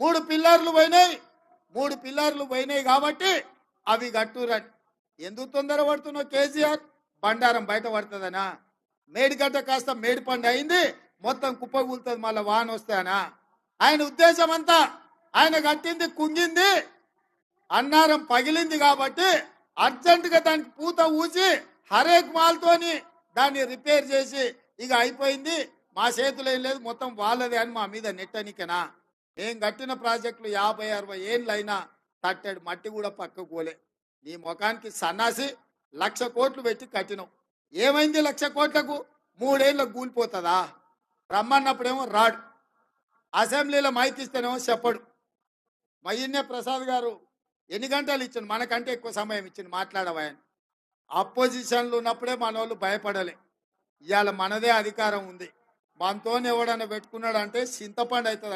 మూడు పిల్లర్లు పోయినాయి. మూడు పిల్లర్లు పోయినాయి కాబట్టి అవి కట్టురని ఎందుకు తొందర పడుతున్నావు కేసీఆర్? బండారం బయట పడుతుందనా? మేడిగడ్డ కాస్త మేడిపండు అయింది మొత్తం కుప్పగూలుతుంది మళ్ళీ వాన వస్తానా ఆయన ఉద్దేశం అంతా ఆయన కట్టింది కుంగింది అన్నారం పగిలింది కాబట్టి అర్జెంటుగా దానికి పూత ఊసి హరేక్ మాల్తోని దాన్ని రిపేర్ చేసి ఇక అయిపోయింది. మా చేతిలో ఏం లేదు మొత్తం వాళ్ళదే అని మా మీద నెట్టనికనా? ఏం కట్టిన ప్రాజెక్టులు యాభై అరవై ఏళ్ళు అయినా కట్టాడు. మట్టి కూడా పక్కకు పోలే నీ ముఖానికి సన్నాసి లక్ష కోట్లు పెట్టి కట్టినావు. ఏమైంది లక్ష కోట్లకు? మూడేళ్ళకు కూలిపోతుందా? రమ్మన్నప్పుడేమో రాడు. అసెంబ్లీలో మైకిస్తేనేమో చెప్పడు. మయ్యన్నే ప్రసాద్ గారు ఎన్ని గంటలు ఇచ్చిండు? మనకంటే ఎక్కువ సమయం ఇచ్చిండు. మాట్లాడవాయని అపోజిషన్లు ఉన్నప్పుడే మన వాళ్ళు భయపడలే. ఇవాళ మనదే అధికారం ఉంది. మనతోనే ఎవడన్నా పెట్టుకున్నాడంటే చింతపండు అవుతుంది